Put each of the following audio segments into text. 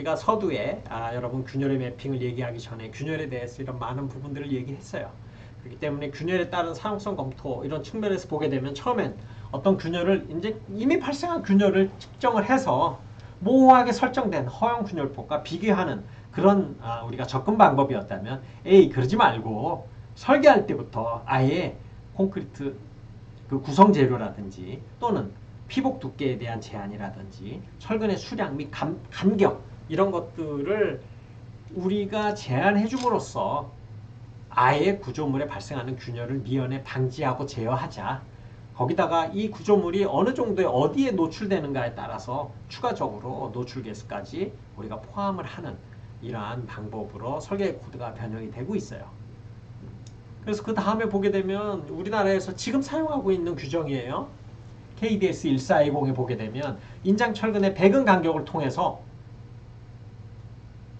우리가 서두에 아, 여러분 균열의 매핑을 얘기하기 전에 균열에 대해서 이런 많은 부분들을 얘기했어요. 그렇기 때문에 균열에 따른 사용성 검토 이런 측면에서 보게 되면 처음엔 어떤 균열을 이제 이미 발생한 균열을 측정을 해서 모호하게 설정된 허용 균열폭과 비교하는 그런 아, 우리가 접근 방법이었다면 에이 그러지 말고 설계할 때부터 아예 콘크리트 그 구성 재료라든지 또는 피복 두께에 대한 제한이라든지 철근의 수량 및 감, 간격 이런 것들을 우리가 제한해 줌으로써 아예 구조물에 발생하는 균열을 미연에 방지하고 제어하자. 거기다가 이 구조물이 어느 정도에 어디에 노출되는가에 따라서 추가적으로 노출 개수까지 우리가 포함을 하는 이러한 방법으로 설계 코드가 변형이 되고 있어요. 그래서 그 다음에 보게 되면 우리나라에서 지금 사용하고 있는 규정이에요. KDS 1420에 보게 되면 인장 철근의 배근 간격을 통해서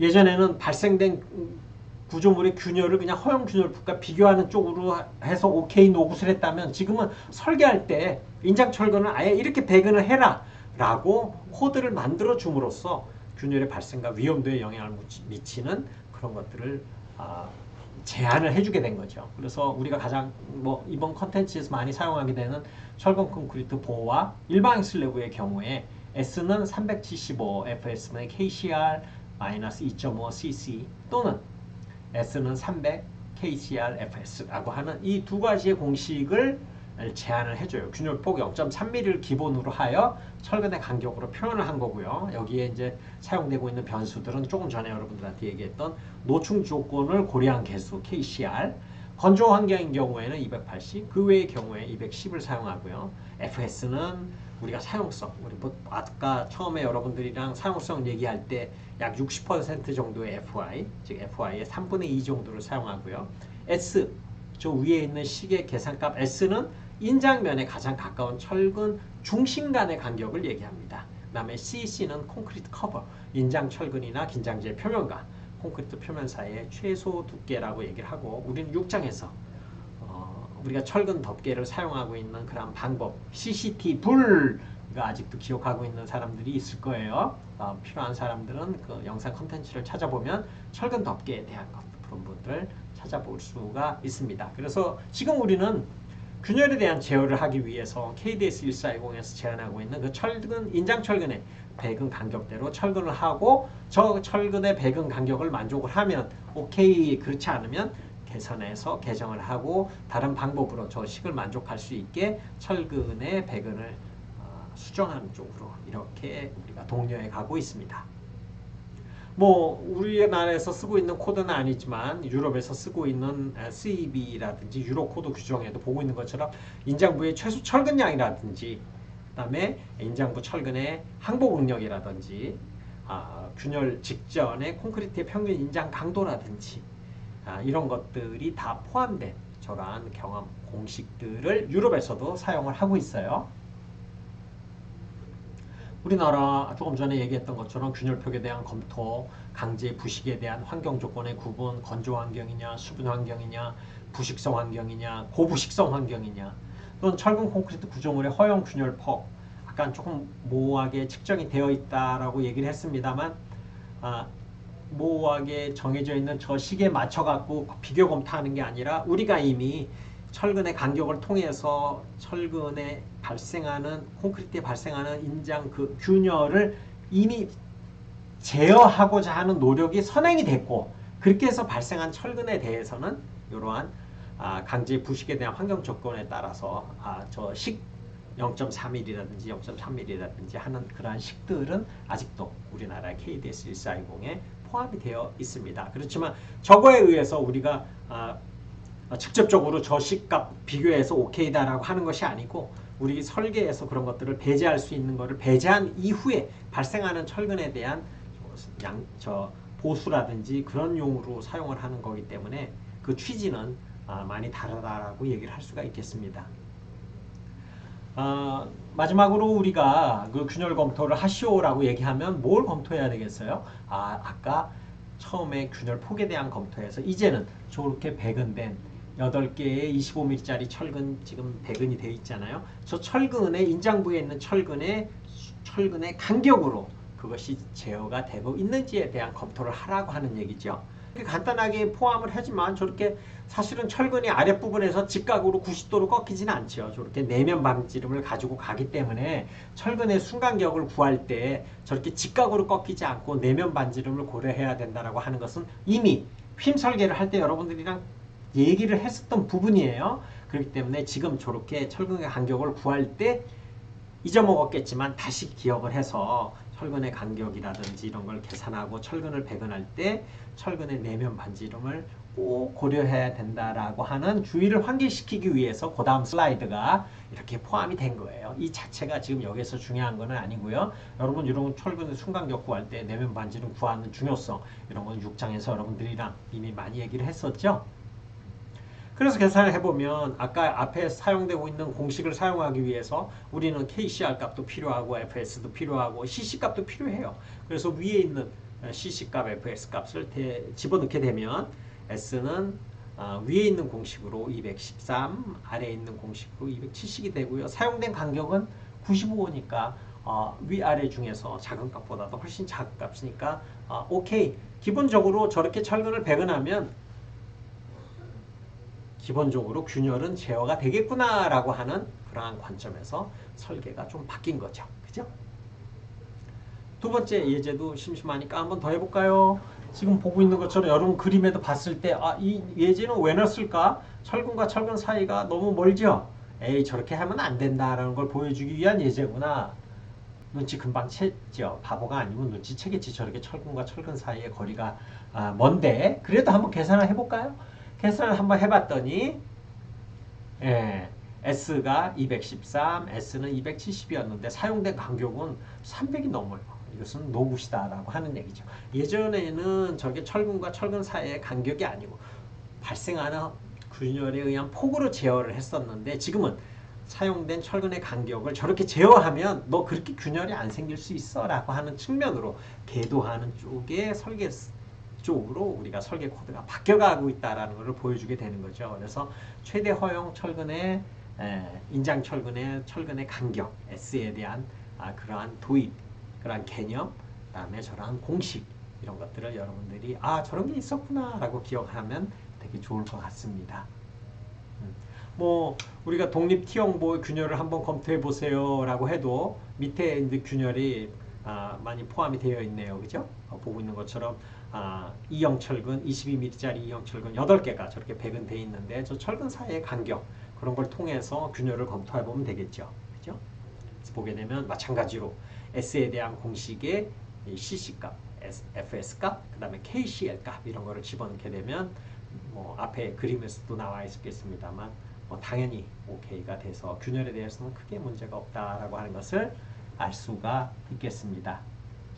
예전에는 발생된 구조물의 균열을 그냥 허용 균열폭과 비교하는 쪽으로 해서 오케이 노굿을 했다면 지금은 설계할 때 인장 철근을 아예 이렇게 배근을 해라 라고 코드를 만들어 줌으로써 균열의 발생과 위험도에 영향을 미치는 그런 것들을 아, 제한을 해주게 된 거죠. 그래서 우리가 가장 뭐 이번 컨텐츠에서 많이 사용하게 되는 철근 콘크리트 보호와 일반 슬래브의 경우에 S는 375 FS분의 KCR 마이너스 2.5 cc 또는 S는 300 KCR FS라고 하는 이 두 가지의 공식을 제한을 해줘요. 균열폭 0.3mm를 기본으로 하여 철근의 간격으로 표현을 한 거고요. 여기에 이제 사용되고 있는 변수들은 조금 전에 여러분들한테 얘기했던 노충 조건을 고려한 개수 KCR 건조 환경인 경우에는 280, 그 외의 경우에 210을 사용하고요. FS는 우리가 사용성, 우리 뭐 아까 처음에 여러분들이랑 사용성 얘기할 때 약 60% 정도의 FI, 즉 FI의 3분의 2 정도를 사용하고요. S, 저 위에 있는 시계 계산값 S는 인장면에 가장 가까운 철근 중심 간의 간격을 얘기합니다. 그 다음에 CC는 콘크리트 커버, 인장 철근이나 긴장재 표면과 콘크리트 표면 사이의 최소 두께라고 얘기를 하고 우리는 6장에서 어, 우리가 철근 덮개를 사용하고 있는 그런 방법 CCT 불가 아직도 기억하고 있는 사람들이 있을 거예요. 어, 필요한 사람들은 그 영상 컨텐츠를 찾아보면 철근 덮개에 대한 것 그런 분들 찾아볼 수가 있습니다. 그래서 지금 우리는 균열에 대한 제어를 하기 위해서 KDS 1420에서 제안하고 있는 그 철근 인장 철근의 배근 간격대로 철근을 하고 저 철근의 배근 간격을 만족을 하면 오케이 그렇지 않으면 개선해서 개정을 하고 다른 방법으로 저 식을 만족할 수 있게 철근의 배근을 수정하는 쪽으로 이렇게 우리가 독려해 가고 있습니다. 뭐 우리나라에서 쓰고 있는 코드는 아니지만 유럽에서 쓰고 있는 CEB라든지 유로 코드 규정에도 보고 있는 것처럼 인장부의 최소 철근량이라든지 그다음에 인장부 철근의 항복 능력이라든지 아, 균열 직전의 콘크리트의 평균 인장 강도라든지 아, 이런 것들이 다 포함된 저러한 경험 공식들을 유럽에서도 사용을 하고 있어요. 우리나라 조금 전에 얘기했던 것처럼 균열폭에 대한 검토, 강제 부식에 대한 환경 조건의 구분, 건조 환경이냐, 수분 환경이냐, 부식성 환경이냐, 고부식성 환경이냐, 또는 철근 콘크리트 구조물의 허용 균열폭, 약간 조금 모호하게 측정이 되어 있다라고 얘기를 했습니다만, 아, 모호하게 정해져 있는 저 식에 맞춰 갖고 비교 검토하는 게 아니라 우리가 이미 철근의 간격을 통해서 철근에 발생하는 콘크리트에 발생하는 인장 그 균열을 이미 제어하고자 하는 노력이 선행이 됐고 그렇게 해서 발생한 철근에 대해서는 이러한 아, 강제 부식에 대한 환경 조건에 따라서 아, 저식 0.3mm라든지 0.3mm라든지 하는 그러한 식들은 아직도 우리나라 KDS 1420에 포함이 되어 있습니다. 그렇지만 저거에 의해서 우리가 아, 어, 직접적으로 저 시값 비교해서 오케이다라고 하는 것이 아니고 우리 설계에서 그런 것들을 배제할 수 있는 것을 배제한 이후에 발생하는 철근에 대한 양, 저 보수라든지 그런 용으로 사용을 하는 거기 때문에 그 취지는 아, 많이 다르다라고 얘기를 할 수가 있겠습니다. 아, 마지막으로 우리가 그 균열 검토를 하시오라고 얘기하면 뭘 검토해야 되겠어요? 아, 아까 처음에 균열 폭에 대한 검토에서 이제는 저렇게 배근된 8개의 25mm짜리 철근 지금 배근이 되어 있잖아요. 저 철근의 인장부에 있는 철근의 철근의 간격으로 그것이 제어가 되고 있는지에 대한 검토를 하라고 하는 얘기죠. 이렇게 간단하게 포함을 하지만 저렇게 사실은 철근이 아랫부분에서 직각으로 90도로 꺾이지는 않죠. 저렇게 내면 방지름을 가지고 가기 때문에 철근의 순간격을 구할 때 저렇게 직각으로 꺾이지 않고 내면 반지름을 고려해야 된다라고 하는 것은 이미 휨 설계를 할 때 여러분들이랑 얘기를 했었던 부분이에요. 그렇기 때문에 지금 저렇게 철근의 간격을 구할 때 잊어먹었겠지만 다시 기억을 해서 철근의 간격이라든지 이런 걸 계산하고 철근을 배근할 때 철근의 내면 반지름을 꼭 고려해야 된다라고 하는 주의를 환기시키기 위해서 그 다음 슬라이드가 이렇게 포함이 된 거예요. 이 자체가 지금 여기서 중요한 거는 아니고요. 여러분 이런 철근의 순간격 구할 때 내면 반지름 구하는 중요성 이런 건 6장에서 여러분들이랑 이미 많이 얘기를 했었죠. 그래서 계산을 해보면 아까 앞에 사용되고 있는 공식을 사용하기 위해서 우리는 KCR 값도 필요하고 FS도 필요하고 CC 값도 필요해요. 그래서 위에 있는 CC 값, FS 값을 대, 집어넣게 되면 S는 어, 위에 있는 공식으로 213, 아래에 있는 공식으로 270이 되고요. 사용된 간격은 95니까 어, 위아래 중에서 작은 값보다도 훨씬 작은 값이니까 어, 오케이. 기본적으로 저렇게 철근을 배근하면 기본적으로 균열은 제어가 되겠구나라고 하는 그러한 관점에서 설계가 좀 바뀐 거죠. 그죠? 두 번째 예제도 심심하니까 한번 더 해볼까요? 지금 보고 있는 것처럼 여러분 그림에도 봤을 때 아, 이 예제는 왜 넣었을까? 철근과 철근 사이가 너무 멀죠? 에이 저렇게 하면 안 된다라는 걸 보여주기 위한 예제구나. 눈치 금방 채죠. 바보가 아니면 눈치 채겠지. 저렇게 철근과 철근 사이의 거리가 아, 먼데 그래도 한번 계산을 해볼까요? 계산을 한번 해봤더니 예, S가 213, S는 270이었는데 사용된 간격은 300이 넘어요. 이것은 노굿이다라고 하는 얘기죠. 예전에는 저게 철근과 철근 사이의 간격이 아니고 발생하는 균열에 의한 폭으로 제어를 했었는데 지금은 사용된 철근의 간격을 저렇게 제어하면 너 그렇게 균열이 안 생길 수 있어 라고 하는 측면으로 궤도하는 쪽에 설계 쪽으로 우리가 설계 코드가 바뀌어가고 있다라는 것을 보여주게 되는 거죠. 그래서 최대 허용 철근의 인장 철근의 철근의 간격 S에 대한 아, 그러한 도입, 그러한 개념, 그다음에 저러한 공식 이런 것들을 여러분들이 아 저런 게 있었구나라고 기억하면 되게 좋을 것 같습니다. 음, 뭐 우리가 독립 T형보 균열을 한번 검토해 보세요라고 해도 밑에 균열이 아, 많이 포함이 되어 있네요, 그죠? 어, 보고 있는 것처럼 아, 이형 철근 22mm짜리 이형 철근 8개가 저렇게 배근돼 있는데 저 철근 사이의 간격 그런 걸 통해서 균열을 검토해 보면 되겠죠. 그죠? 보게 되면 마찬가지로 S에 대한 공식의 CC 값, FS 값, 그 다음에 KCL 값 이런 거를 집어넣게 되면 뭐 앞에 그림에서도 나와 있었겠습니다만 뭐 당연히 OK가 돼서 균열에 대해서는 크게 문제가 없다라고 하는 것을 알 수가 있겠습니다.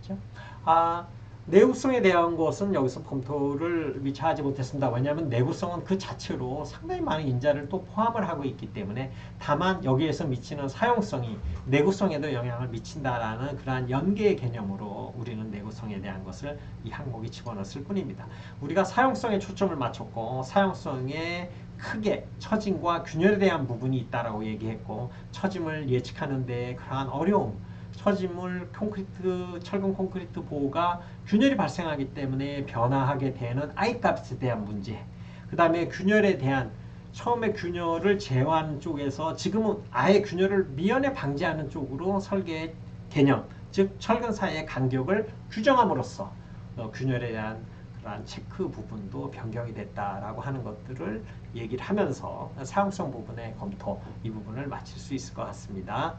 그죠? 아, 내구성에 대한 것은 여기서 검토를 미처 하지 못했습니다. 왜냐하면 내구성은 그 자체로 상당히 많은 인자를 또 포함을 하고 있기 때문에 다만 여기에서 미치는 사용성이 내구성에도 영향을 미친다라는 그러한 연계의 개념으로 우리는 내구성에 대한 것을 이 항목에 집어넣었을 뿐입니다. 우리가 사용성에 초점을 맞췄고 사용성에 크게 처짐과 균열에 대한 부분이 있다라고 얘기했고 처짐을 예측하는 데 그러한 어려움 처짐물 콘크리트 철근 콘크리트 보호가 균열이 발생하기 때문에 변화하게 되는 I 값에 대한 문제 그 다음에 균열에 대한 처음에 균열을 제어하는 쪽에서 지금은 아예 균열을 미연에 방지하는 쪽으로 설계 개념 즉 철근 사이의 간격을 규정함으로써 어, 균열에 대한 그러한 체크 부분도 변경이 됐다라고 하는 것들을 얘기를 하면서 사용성 부분의 검토 이 부분을 마칠 수 있을 것 같습니다.